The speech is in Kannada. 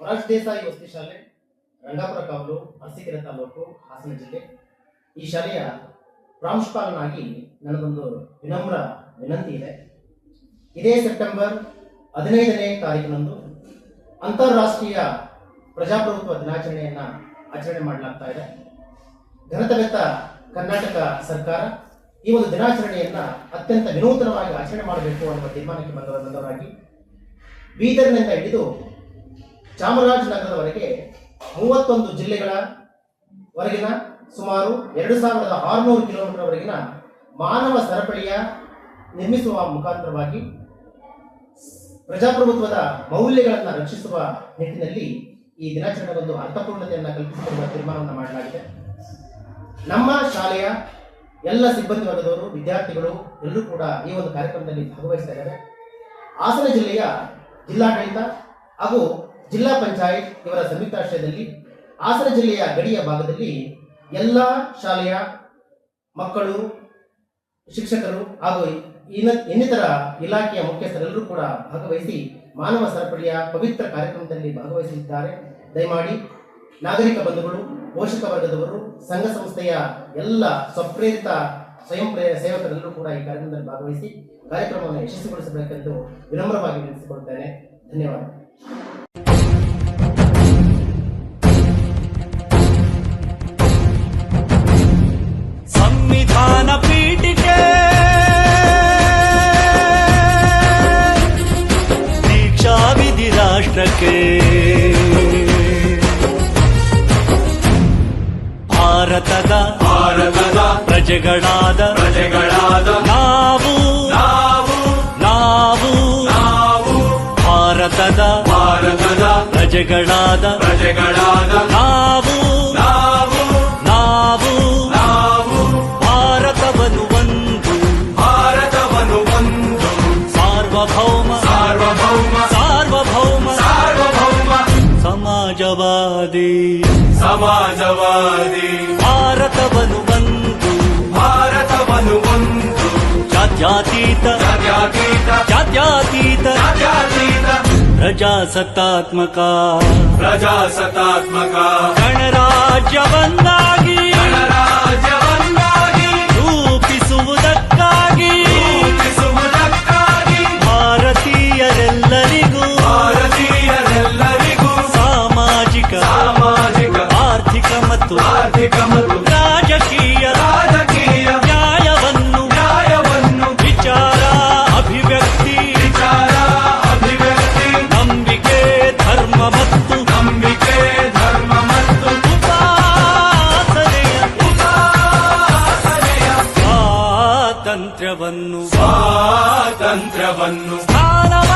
ಮೊರಾರ್ಜಿ ದೇಸಾಯಿ ವಸತಿ ಶಾಲೆ, ರಂಗಾಪುರ ಕಾವಲು, ಅರಸೀಕೆರೆ ತಾಲೂಕು, ಹಾಸನ ಜಿಲ್ಲೆ. ಈ ಶಾಲೆಯ ಪ್ರಾಂಶುಪಾಲನಾಗಿ ನನಗೊಂದು ವಿನಮ್ರ ವಿನಂತಿ ಇದೆ. ಇದೇ ಸೆಪ್ಟೆಂಬರ್ ಹದಿನೈದನೇ ತಾರೀಕಿನಂದು ಅಂತಾರಾಷ್ಟ್ರೀಯ ಪ್ರಜಾಪ್ರಭುತ್ವ ದಿನಾಚರಣೆಯನ್ನು ಆಚರಣೆ ಮಾಡಲಾಗ್ತಾ ಇದೆ. ಘನತವೆತ್ತ ಕರ್ನಾಟಕ ಸರ್ಕಾರ ಈ ಒಂದು ದಿನಾಚರಣೆಯನ್ನ ಅತ್ಯಂತ ವಿನೂತನವಾಗಿ ಆಚರಣೆ ಮಾಡಬೇಕು ಅನ್ನುವ ತೀರ್ಮಾನಕ್ಕೆ ಬಂದವ ಬಂದವರಾಗಿ ಬೀದರ್ನಿಂದ ಹಿಡಿದು ಚಾಮರಾಜನಗರದವರೆಗೆ ಮೂವತ್ತೊಂದು ಜಿಲ್ಲೆಗಳ ವರೆಗಿನ ಸುಮಾರು ಎರಡು ಸಾವಿರದ ಆರುನೂರು ಕಿಲೋಮೀಟರ್ ವರೆಗಿನ ಮಾನವ ಸರಪಳಿಯ ನಿರ್ಮಿಸುವ ಮುಖಾಂತರವಾಗಿ ಪ್ರಜಾಪ್ರಭುತ್ವದ ಮೌಲ್ಯಗಳನ್ನು ರಕ್ಷಿಸುವ ನಿಟ್ಟಿನಲ್ಲಿ ಈ ದಿನಾಚರಣೆ ಒಂದು ಅರ್ಥಪೂರ್ಣತೆಯನ್ನು ಕಲ್ಪಿಸಿಕೊಳ್ಳುವ ತೀರ್ಮಾನವನ್ನು ಮಾಡಲಾಗಿದೆ. ನಮ್ಮ ಶಾಲೆಯ ಎಲ್ಲ ಸಿಬ್ಬಂದಿ ವರ್ಗದವರು, ವಿದ್ಯಾರ್ಥಿಗಳು ಎಲ್ಲರೂ ಕೂಡ ಈ ಒಂದು ಕಾರ್ಯಕ್ರಮದಲ್ಲಿ ಭಾಗವಹಿಸ್ತಾ ಇದ್ದಾರೆ. ಹಾಸನ ಜಿಲ್ಲೆಯ ಜಿಲ್ಲಾಡಳಿತ ಹಾಗೂ ಜಿಲ್ಲಾ ಪಂಚಾಯತ್ ಇವರ ಸಂಯುಕ್ತಾಶ್ರಯದಲ್ಲಿ ಹಾಸನ ಜಿಲ್ಲೆಯ ಗಡಿಯ ಭಾಗದಲ್ಲಿ ಎಲ್ಲ ಶಾಲೆಯ ಮಕ್ಕಳು, ಶಿಕ್ಷಕರು ಹಾಗೂ ಇನ್ನ, ಇನ್ನಿತರ ಇಲಾಖೆಯ ಮುಖ್ಯಸ್ಥರೆಲ್ಲರೂ ಕೂಡ ಭಾಗವಹಿಸಿ ಮಾನವ ಸರಪಳಿಯ ಪವಿತ್ರ ಕಾರ್ಯಕ್ರಮದಲ್ಲಿ ಭಾಗವಹಿಸಲಿದ್ದಾರೆ. ದಯಮಾಡಿ ನಾಗರಿಕ ಬಂಧುಗಳು, ಪೋಷಕ ವರ್ಗದವರು, ಸಂಘ ಸಂಸ್ಥೆಯ ಎಲ್ಲ ಸ್ವಪ್ರೇರಿತ ಸ್ವಯಂ ಪ್ರೇರ ಸೇವಕರೆಲ್ಲರೂ ಕೂಡ ಈ ಕಾರ್ಯಕ್ರಮದಲ್ಲಿ ಭಾಗವಹಿಸಿ ಕಾರ್ಯಕ್ರಮವನ್ನು ಯಶಸ್ವಿಗೊಳಿಸಬೇಕೆಂದು ವಿನಮ್ರವಾಗಿ ವಿನಂತಿಸಿಕೊಳ್ತೇನೆ ಧನ್ಯವಾದ. ರಾಷ್ಟ್ರಕ್ಕೆ ಭಾರತದ ಭಾರತದ ಪ್ರಜೆಗಳಾದ ಪ್ರಜೆಗಳಾದ ನಾವು ನಾವು ನಾವು ನಾವು ಭಾರತದ ಭಾರತದ ಪ್ರಜೆಗಳಾದ ಪ್ರಜೆಗಳಾದ भारत वन भारत जातीत जातीत प्रजासत्तात्मका। प्रजा सत्तात्मका गणराज्यवन् Panamá.